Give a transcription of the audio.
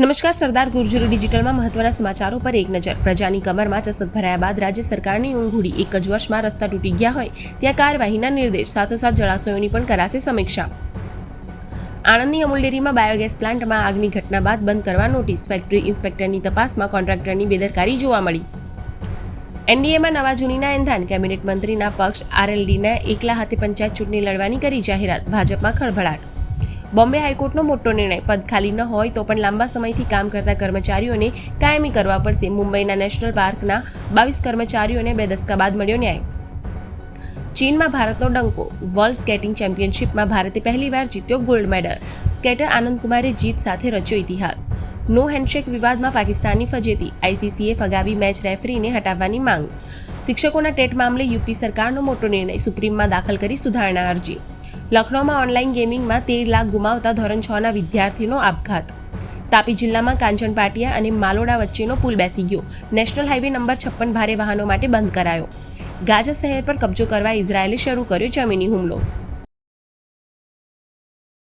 નમસ્કાર, સરદાર ગુર્જર ડિજિટલમાં મહત્વના સમાચારો પર એક નજર. પ્રજાની કમરમાં ચસક ભરાયા બાદ રાજ્ય સરકારની ઊંઘ ઉડી એક જ વર્ષમાં રસ્તા તૂટી ગયા હોય, ત્યાં કાર્યવાહીના નિર્દેશ, સાથોસાથ જળાશયોની પણ કરાશે સમીક્ષા. આણંદની અમૂલ ડેરીમાં બાયોગેસ પ્લાન્ટમાં આગની ઘટના બાદ બંધ કરવા નોટિસ, ફેક્ટરી ઇન્સ્પેક્ટરની તપાસમાં કોન્ટ્રાક્ટરની બેદરકારી જોવા મળી. એનડીએમાં નવા જૂનીના એંધાન, કેબિનેટ મંત્રીના પક્ષ આરએલડીના એકલા હાથે પંચાયત ચૂંટણી લડવાની કરી જાહેરાત, ભાજપમાં ખળભળાટ. બોમ્બે હાઈકોર્ટનો મોટો નિર્ણય. પદ ખાલી ન હોય તો પણ લાંબા સમયથી કામ કરતા કર્મચારીઓને કાયમી કરવા પડશે. મુંબઈના નેશનલ પાર્કના બાવીસ કર્મચારીઓને બે દસકા બાદ મળ્યો ન્યાય. ચીનમાં ભારતનો ડંકો. વર્લ્ડ સ્કેટિંગ ચેમ્પિયનશિપમાં ભારતે પહેલીવાર જીત્યો ગોલ્ડ મેડલ. સ્કેટર આનંદકુમારે જીત સાથે રચ્યો ઇતિહાસ. નો હેન્ડશેક વિવાદમાં પાકિસ્તાનની ફજેતી. આઈસીસીએ ફગાવી મેચ રેફરીને હટાવવાની માંગ. શિક્ષકોના ટેટ મામલે યુપી સરકારનો મોટો નિર્ણય. સુપ્રીમમાં દાખલ કરી સુધારણા અરજી. લખનૌમાં ઓનલાઈન ગેમિંગમાં તેર લાખ ગુમાવતા ધોરણ છના વિદ્યાર્થીનો આપઘાત. તાપી જિલ્લામાં કાંચન પાટિયા અને માલોડા વચ્ચેનો પુલ બેસી ગયો. નેશનલ હાઈવે નંબર છપ્પન ભારે વાહનો માટે બંધ કરાયો. ગાઝા શહેર પર કબજો કરવા ઇઝરાયેલે શરૂ કર્યો જમીની હુમલો.